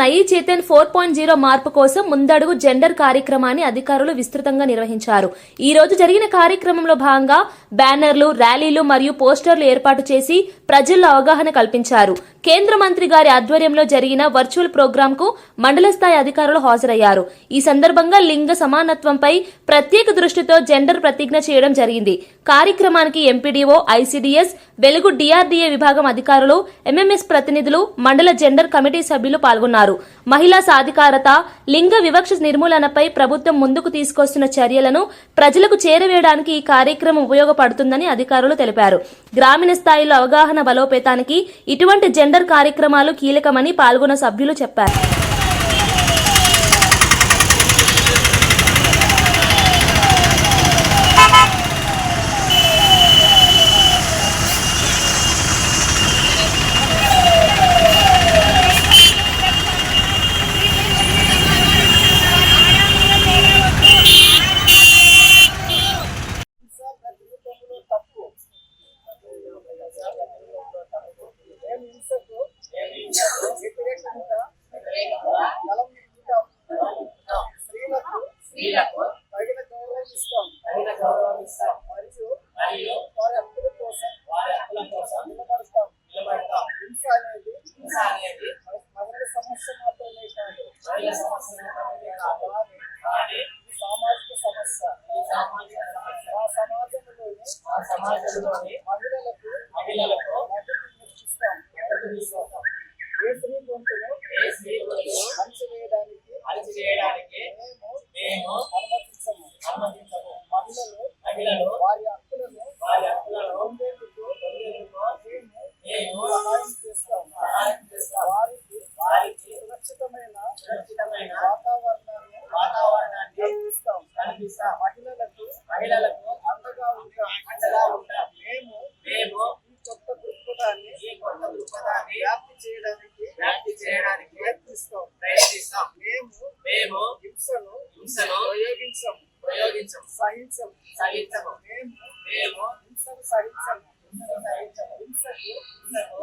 నయి Chetan four point zero మార్పు కోసం ముందడుగు జెండర్ కార్యక్రమాన్ని అధికారులు విస్తృతంగా నిర్వహించారు. ఈ రోజు జరిగిన కార్యక్రమంలో భాగంగా బ్యానర్లు ర్యాలీలు మరియు పోస్టర్లు ఏర్పాటు చేసి ప్రజల్లో అవగాహన కల్పించారు. కేంద్ర మంత్రి గారి ఆధ్వర్యంలో జరిగిన వర్చువల్ ప్రోగ్రామ్కు మండల స్థాయి అధికారులు హాజరయ్యారు. ఈ సందర్భంగా లింగ సమానత్వంపై ప్రత్యేక దృష్టితో జెండర్ ప్రతిజ్ఞ చేయడం జరిగింది. కార్యక్రమానికి ఎంపీడీఓ ఐసీడీఎస్ వెలుగు డిఆర్డీఏ విభాగం అధికారులు ఎంఎంఎస్ ప్రతినిధులు మండల జెండర్ కమిటీ సభ్యులు పాల్గొన్నారు. మహిళా సాధికారత లింగ వివక్ష నిర్మూలనపై ప్రభుత్వం ముందుకు తీసుకొస్తున్న చర్యలను ప్రజలకు చేరవేయడానికి ఈ కార్యక్రమం ఉపయోగపడుతుందని అధికారులు తెలిపారు. గ్రామీణ స్థాయిలో అవగాహన బలోపేతానికి ఇటువంటి జెండర్ కార్యక్రమాలు కీలకమని పాల్గొన్న సభ్యులు చెప్పారు. స్త్రీలకు తగిన గౌరవం ఇస్తాం మరియు వారి హక్కుల కోసం నిలబడతాం. హింస అనేది మహిళల సమస్య మాత్రమే కాదు. కానీ సామాజిక సమస్య. ఆ సమాజంలోని మహిళలకు మద్దతు ఇస్తాం ఏ స్త్రీ గొంతును అణచివేయడానికి మేము అనుమతించము మహిళలు వారి హక్కులను పొందేందుకు మేము సహాయం చేస్తాం వారికి సురక్షితమైన వాతావరణాన్ని కల్పిస్తాం మహిళలకు అండగా ఉంటాం మేము ఈ కొత్త దృక్పథాన్ని వ్యాప్తి చేయడానికి ప్రయత్నిస్తాం మేము హింసను ప్రయోగించం సహించం మేము హింసను సహించం హింసకు